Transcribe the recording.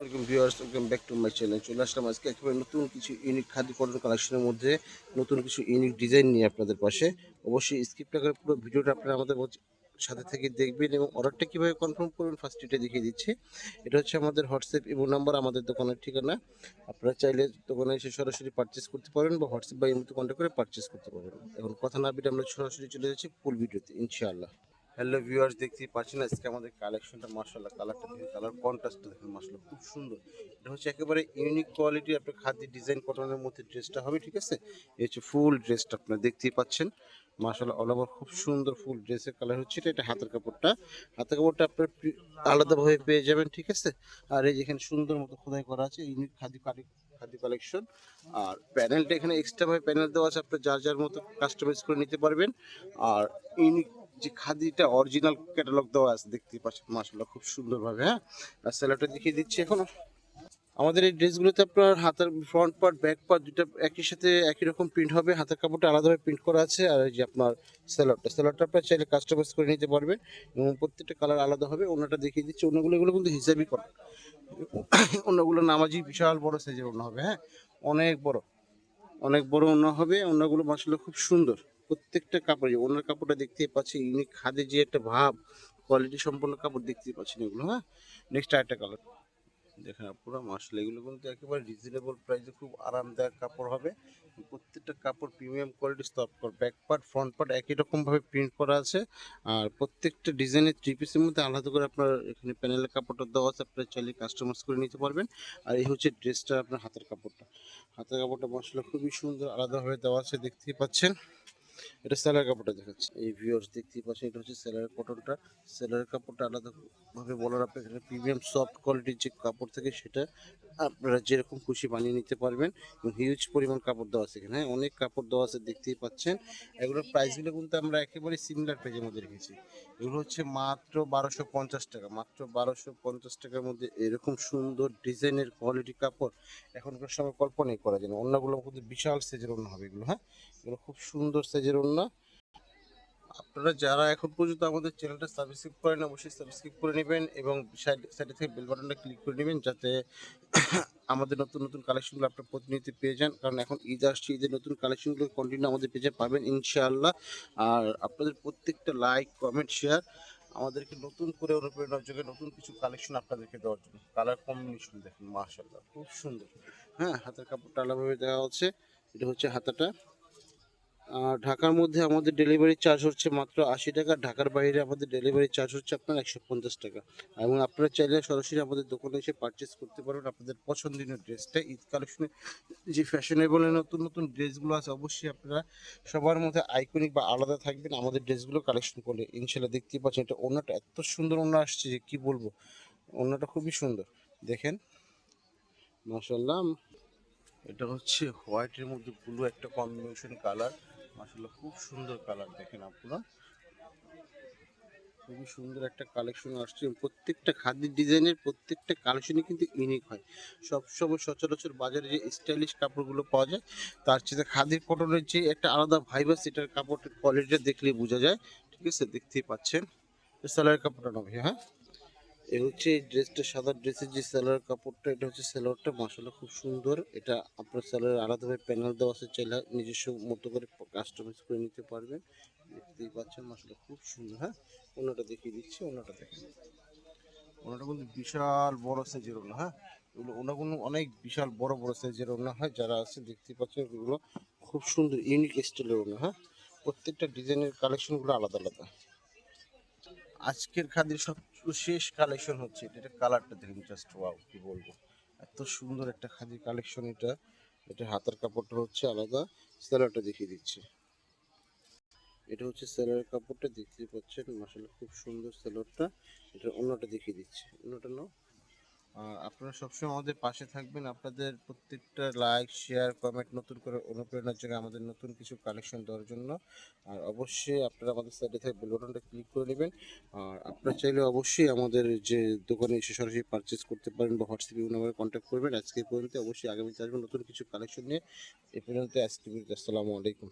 Welcome viewers welcome back to my channel চলে আসলাম আজকে একেবারে নতুন কিছু ইউনিক খাদ্য পণ্য কালেকশনের মধ্যে নতুন কিছু ইউনিক ডিজাইন নিয়ে আপনাদের পাশে। অবশ্যই স্কিপটা করে পুরো ভিডিওটা আপনারা আমাদের সাথে থেকে দেখবেন এবং অর্ডারটা কীভাবে কনফার্ম করবেন ফার্স্ট এটা দেখিয়ে দিচ্ছি। এটা হচ্ছে আমাদের হোয়াটসঅ্যাপ এবং নাম্বার আমাদের দোকানের ঠিকানা। আপনারা চাইলে দোকানে এসে সরাসরি পারচেস করতে পারেন বা হোয়াটসঅ্যাপ বা ইমোতে কন্ট্যাক্ট করে পারচেস করতে পারবেন এখন কথা না বিটে আমরা সরাসরি চলে যাচ্ছি ফুল ভিডিওতে ইনশাআল্লাহ। হ্যালো ভিউয়ার্স দেখতেই পাচ্ছেন আজকে আমাদের কালেকশনটা মার্শাল্লাহ কালারটা দেখুন কালার কন্ট্রাস্টটা দেখুন মার্শাল্লাহ খুব সুন্দর। এটা হচ্ছে একেবারে ইউনিক কোয়ালিটি আপনার খাদ্যের ডিজাইন কটনের মধ্যে ড্রেসটা হবে, ঠিক আছে? এই হচ্ছে ফুল ড্রেসটা আপনারা দেখতেই পাচ্ছেন। মার্শাল্লাহ অল ওভার খুব সুন্দর ফুল ড্রেসের কালার হচ্ছে এটা এটা হাতের কাপড়টা। হাতের কাপড়টা আপনার আলাদাভাবে পেয়ে যাবেন, ঠিক আছে? আর এই যেখানে সুন্দর মতো খোদাই করা আছে ইউনিক খাদি কালি, খাদি কালেকশন আর প্যানেলটা এখানে এক্সট্রা ভাবে প্যানেল দেওয়া আছে, আপনার যার যার মতো কাস্টমাইজ করে নিতে পারবেন। আর ইউনিক যে খাদিটা অরিজিনাল ক্যাটালগ দেওয়া আছে, দেখতেই পাচ্ছেন মাসাল্লাহ খুব সুন্দরভাবে হ্যাঁ? আর স্যালাডটা দেখিয়ে দিচ্ছি এখন। আমাদের এই ড্রেসগুলোতে আপনার হাতের ফ্রন্ট পার্ট ব্যাক পার্ট দুটা একই সাথে একই রকম প্রিন্ট হবে। হাতের কাপড়টা আলাদাভাবে প্রিন্ট করা আছে, আর এই যে আপনার স্যালাডটা স্যালাডটা আপনার চাইলে কাস্টমাইজ করে নিতে পারবেন এবং প্রত্যেকটা কালার আলাদা হবে। ওনাটা দেখিয়ে দিচ্ছি, অন্যগুলো, এগুলো কিন্তু হিসাবই করা। অন্যগুলো নামাজি বিশাল বড় সাইজের অন্য হবে হ্যাঁ? অনেক বড় অনেক বড় অন্য হবে অন্যগুলো মাসাল্লাহ খুব সুন্দর। প্রত্যেকটা কাপড়, ওনার কাপড়টা দেখতেই পাচ্ছি ইউনিক খাদে যে একটা ভাব কোয়ালিটি সম্পন্ন কাপড় দেখতেই পাচ্ছেন এগুলো হ্যাঁ? নেক্সট আরেকটা কালার দেখেন পুরো মাসলে এগুলো কিন্তু একেবারে রিজনেবল প্রাইসে খুব আরামদায়ক কাপড় হবে। প্রত্যেকটা কাপড় প্রিমিয়াম কোয়ালিটি স্টপ কর ব্যাক পার্ট ফ্রন্ট পার্ট একই রকমভাবে প্রিন্ট করা আছে। আর প্রত্যেকটা ডিজাইনের থ্রি পিসের মধ্যে আলাদা করে আপনার এখানে প্যানেলের কাপড়টা দেওয়া আছে, আপনার চাইলে কাস্টমাইজ করে নিতে পারবেন। আর এই হচ্ছে ড্রেসটা আপনার হাতের কাপড়টা। হাতের কাপড়টা মশলা খুবই সুন্দর আলাদাভাবে দেওয়া আছে, দেখতেই পাচ্ছেন। এটা সেলার কাপড়টা দেখাচ্ছে। এই ভিউয়ার্স দেখতেই পাচ্ছেন, এটা হচ্ছে সেলার কটনটা সেলার কাপড়টা আলাদাভাবে বলার আপনার এখানে প্রিমিয়াম সফট কোয়ালিটির যে কাপড় থাকে সেটা আপনারা যেরকম খুশি বানিয়ে নিতে পারবেন এবং হিউজ পরিমাণ কাপড় দেওয়া আছে এখানে। হ্যাঁ অনেক কাপড় দেওয়া আছে, দেখতেই পাচ্ছেন। এগুলোর প্রাইসগুলো কিন্তু আমরা একেবারে সিমিলার প্রাইজের মধ্যে রেখেছি। এগুলো হচ্ছে মাত্র বারোশো পঞ্চাশ টাকা, মাত্র বারোশো পঞ্চাশ টাকার মধ্যে এরকম সুন্দর ডিজাইনের কোয়ালিটি কাপড় এখনকার সময় কল্পনাই করা যায় না। অন্যগুলো কিন্তু বিশাল সাইজের অন্য হবে এগুলো হ্যাঁ? এগুলো খুব সুন্দর সাইজের অন্য আপনারা যারা এখন পর্যন্ত আমাদের চ্যানেলটা সাবস্ক্রাইব করেন, অবশ্যই সাবস্ক্রাইব করে নেবেন এবং সাইড সাইডে থেকে বেল বাটনটা ক্লিক করে নেবেন যাতে আমাদের নতুন নতুন কালেকশনগুলো আপনার প্রতিনিয়ত পেয়ে যান। কারণ এখন ঈদ আসছে, ঈদের নতুন কালেকশনগুলো কন্টিনিউ আমাদের পেজে পাবেন ইনশাআল্লাহ। আর আপনাদের প্রত্যেকটা লাইক কমেন্ট শেয়ার আমাদেরকে নতুন করে অনুপ্রেরণার জন্য, নতুন কিছু কালেকশন আপনাদেরকে দেওয়ার জন্য। কালার কম্বিনেশন দেখুন, মাশাআল্লাহ, খুব সুন্দর। হ্যাঁ হাতের কাপড়টা আলাদাভাবে দেওয়া হচ্ছে এটা হচ্ছে হাতাটা। ঢাকার মধ্যে আমাদের ডেলিভারি চার্জ হচ্ছে মাত্র আশি টাকা, ঢাকার বাইরে আমাদের ডেলিভারি চার্জ হচ্ছে আপনার একশো পঞ্চাশ টাকা। এবং আপনারা চাইলে সরাসরি আমাদের দোকানে এসে পারচেস করতে পারবেন আপনাদের পছন্দনীয় ড্রেসটা ঈদ কালেকশনে যে ফ্যাশনেবল নতুন নতুন ড্রেসগুলো আছে, অবশ্যই আপনারা সবার মধ্যে আইকনিক বা আলাদা থাকবেন আমাদের ড্রেসগুলো কালেকশন করলে। ইনশাল্লাহ দেখতেই পাচ্ছেন, এটা ওনাটা এত সুন্দর ওনা আসছে যে কী বলব? ওনাটা খুবই সুন্দর। দেখেন মাসাল্লাহ এটা হচ্ছে হোয়াইটের মধ্যে ব্লু একটা কম্বিনেশন কালার আসলে খুব সুন্দর কালার দেখেন আপনারা। খুবই সুন্দর একটা কালেকশন আসছে। প্রত্যেকটা খাদির ডিজাইনের প্রত্যেকটা কালেকশনই কিন্তু ইউনিক হয়। সবসময় সচরাচর বাজারে যে স্টাইলিশ কাপড়গুলো পাওয়া যায়, তার চেয়ে খাদির কটনের যে একটা আলাদা ভাইবাস এটার কাপড়ের কোয়ালিটিটা দেখলে বোঝা যায়। ঠিক আছে, দেখতেই পাচ্ছেন। স্যালার কাপড়টা নবে হ্যাঁ? এ হচ্ছে এই ড্রেসটা, সাদা ড্রেসের যে সেলার কাপড়টা, এটা হচ্ছে সেলারটা মশলা খুব সুন্দর। এটা আপনার সেলারের আলাদাভাবে প্যানেল দেওয়া আছে, চাইলে নিজস্ব মতো করে কাস্টমাইজ করে নিতে পারবেন। দেখতেই পাচ্ছেন মশলা খুব সুন্দর হ্যাঁ? অন্যটা দেখিয়ে দিচ্ছি অন্যটা দেখেন। ওনাটা কিন্তু বিশাল বড় সাইজের ওনা হ্যাঁ? এগুলো ওনাগুলো অনেক বিশাল বড় বড় সাইজের ওনা হয়? যারা আছে, দেখতেই পাচ্ছেন এগুলো খুব সুন্দর ইউনিক স্টাইলের ওনা হ্যাঁ? প্রত্যেকটা ডিজাইনের কালেকশনগুলো আলাদা আলাদা। আজকের খাদির সবশেষ কালেকশন হচ্ছে এটা। কালারটা দেখুন জাস্ট ওয়াও কি বলব। এত সুন্দর একটা খাদির কালেকশন এটা। এটা হাতের কাপড়টা হচ্ছে আলাদা সেলারটা দেখিয়ে দিচ্ছে। এটা হচ্ছে সেলার কাপড়টা, দেখতে পাচ্ছেন মশলা খুব সুন্দর সেলারটা এটা অন্যটা দেখিয়ে দিচ্ছে। অন্যটা নাও। আপনারা সবসময় আমাদের পাশে থাকবেন। আপনাদের প্রত্যেকটা লাইক শেয়ার কমেন্ট নতুন করে অনুপ্রেরণার জন্য, আমাদের নতুন কিছু কালেকশন দেওয়ার জন্য। আর অবশ্যই আপনারা আমাদের সাইডে থেকে বেল ক্লিক করে নেবেন। আর আপনারা চাইলে অবশ্যই আমাদের যে দোকানে এসে সরাসরি পারচেস করতে পারেন বা হোয়াটসঅ্যাপে নাম্বারে কন্ট্যাক্ট করবেন। আজকে পর্যন্ত অবশ্যই আগামীতে আসবেন নতুন কিছু কালেকশন নিয়ে। এ পর্যন্ত আজকে আসসালামু আলাইকুম।